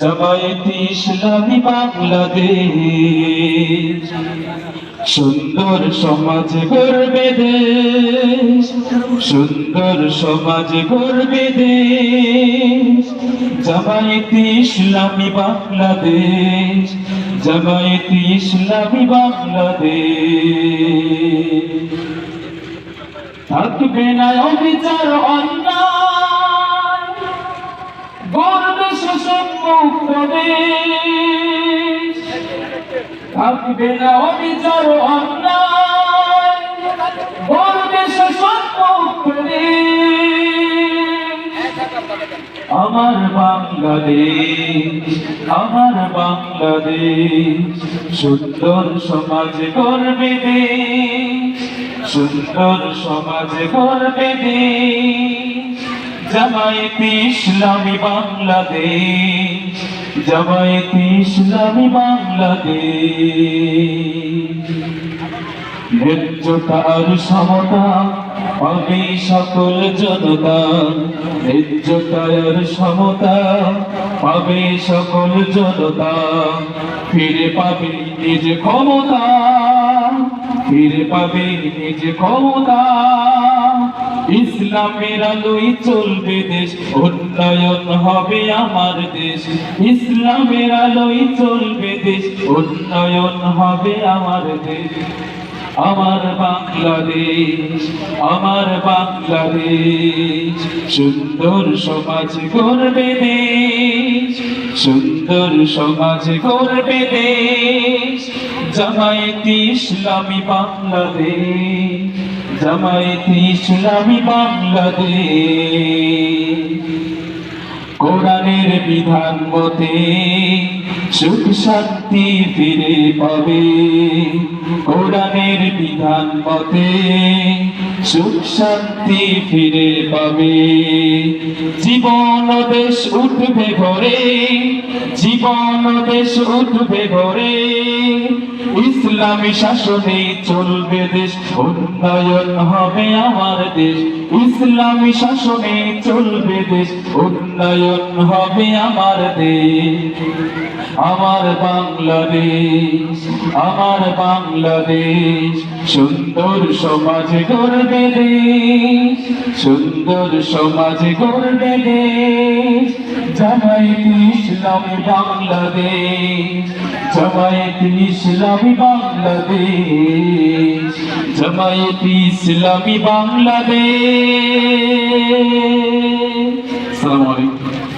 জামায়াতে ইসলামী বাংলাদেশ, সুন্দর সমাজ গড়বে দেশ, সুন্দর সমাজ গড়বে দেশ। জামায়াতে ইসলামী বাংলাদেশ, জামায়াতে ইসলামী বাংলাদেশ। থাকবে না অবিচার অন্যায়। শোষণ মুক্ত দেশ থাকবে না অবিচার অন্যায়। গর্বে শোষণ মুক্ত দেশ আমার বাংলাদেশ আমার বাংলাদেশ, সুন্দর সমাজ করবে দেশ, সুন্দর সমাজ করবে দেশ। জামায়াতে ইসলামী বাংলাদেশ, জামায়াতে ইসলামী বাংলাদেশ। ন্যায্যতা আর সকল জনতা। ন্যায্যতা আর সমতা পাবে সকল জনতা। ফিরে পাবে নিজ ক্ষমতা, ফিরে পাবে নিজ ক্ষমতা। ইসলামের আলোই চলবে দেশ, উন্নয়ন হবে আমার দেশ। ইসলামের আলোই চলবে দেশ, উন্নয়ন হবে আমার দেশ। আমার বাংলাদেশ আমার বাংলাদেশ। সুন্দর সমাজ গড়বে দেশ, সুন্দর সমাজ গড়বে দেশ। জামায়াতে ইসলামী বাংলাদেশ। জামায়াতে ইসলামী বাংলাদেশ। কোরআনের বিধান মতে সুখ শান্তি ফিরে পাবে। কোরআনের বিধান মতে সুখ শান্তি ফিরে পাবে। জীবন দেশ উঠবে ভরে, জীবন দেশ উঠবে ভরে। ইসলামী শাসনে চলবে দেশ, উন্নয়ন হবে আমার দেশ। ইসলামী শাসনে চলবে দেশ, উন্নয়ন হবে আমার দেশ, আমার বাংলাদেশ আমার বাংলাদেশ। সুন্দর সমাজ গড়বে দেশ, সুন্দর সমাজ গড়বে দেশ। জামায়াতে ইসলামী বাংলাদেশ জামায়াত ইসলামী বাংলাদেশ জামায়াত ইসলামী বাংলাদেশ। আসসালামু আলাইকুম।